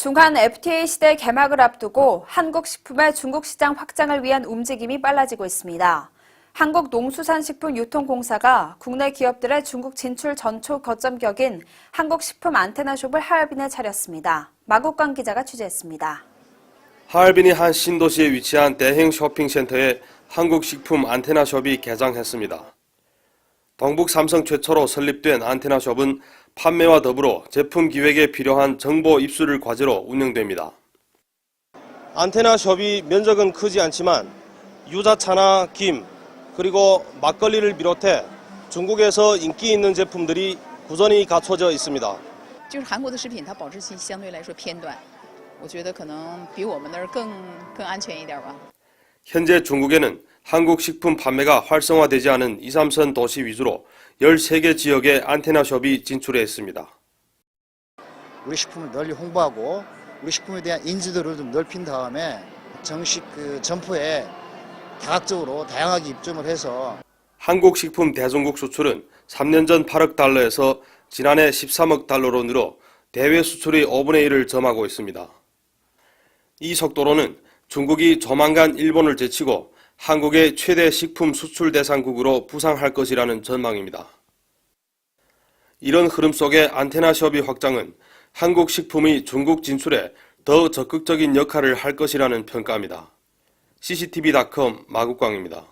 중한 FTA 시대 개막을 앞두고 한국 식품의 중국 시장 확장을 위한 움직임이 빨라지고 있습니다. 한국농수산식품유통공사가 국내 기업들의 중국 진출 전초 거점 격인 한국식품 안테나숍을 하얼빈에 차렸습니다. 마국광 기자가 취재했습니다. 하얼빈의 한 신도시에 위치한 대형 쇼핑센터에 한국식품 안테나숍이 개장했습니다. 동북 삼성 최초로 설립된 안테나숍은 판매와 더불어 제품 기획에 필요한 정보 입수를 과제로 운영됩니다. 안테나숍이 면적은 크지 않지만 유자차나 김 그리고 막걸리를 비롯해 중국에서 인기 있는 제품들이 구전이 갖춰져 있습니다. 就是韩国的食品，它保质期相对来说偏短，我觉得可能比我们那儿更更安全一点吧。 현재 중국에는 한국 식품 판매가 활성화되지 않은 2, 3선 도시 위주로 13개 지역에 안테나숍이 진출해 있습니다. 우리 식품을 널리 홍보하고 우리 식품에 대한 인지도를 좀 넓힌 다음에 정식 그 점포에 다각적으로 다양하게 입점을 해서 한국 식품 대중국 수출은 3년 전 8억 달러에서 지난해 13억 달러로 늘어 대외 수출의 5분의 1을 점하고 있습니다. 이 속도로는 중국이 조만간 일본을 제치고 한국의 최대 식품 수출 대상국으로 부상할 것이라는 전망입니다. 이런 흐름 속의 안테나숍의 확장은 한국 식품의 중국 진출에 더 적극적인 역할을 할 것이라는 평가입니다. CCTV.com 마국광입니다.